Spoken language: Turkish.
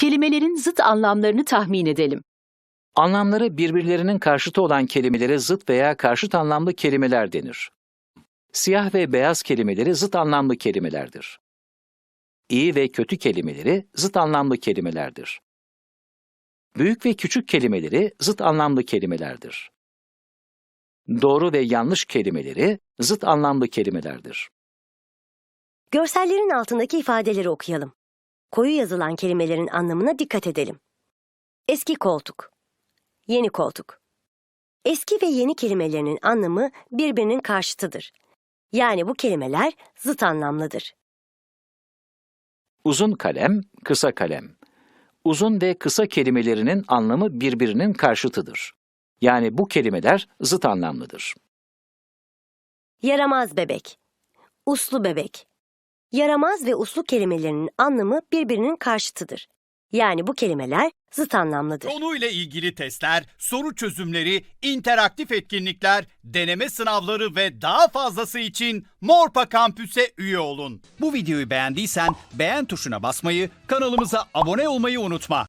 Kelimelerin zıt anlamlarını tahmin edelim. Anlamları birbirlerinin karşıtı olan kelimelere zıt veya karşıt anlamlı kelimeler denir. Siyah ve beyaz kelimeleri zıt anlamlı kelimelerdir. İyi ve kötü kelimeleri zıt anlamlı kelimelerdir. Büyük ve küçük kelimeleri zıt anlamlı kelimelerdir. Doğru ve yanlış kelimeleri zıt anlamlı kelimelerdir. Görsellerin altındaki ifadeleri okuyalım. Koyu yazılan kelimelerin anlamına dikkat edelim. Eski koltuk, yeni koltuk. Eski ve yeni kelimelerinin anlamı birbirinin karşıtıdır. Yani bu kelimeler zıt anlamlıdır. Uzun kalem, kısa kalem. Uzun ve kısa kelimelerinin anlamı birbirinin karşıtıdır. Yani bu kelimeler zıt anlamlıdır. Yaramaz bebek, uslu bebek. Yaramaz ve uslu kelimelerinin anlamı birbirinin karşıtıdır. Yani bu kelimeler zıt anlamlıdır. Konuyla ilgili testler, soru çözümleri, interaktif etkinlikler, deneme sınavları ve daha fazlası için Morpa Kampüs'e üye olun. Bu videoyu beğendiysen beğen tuşuna basmayı, kanalımıza abone olmayı unutma.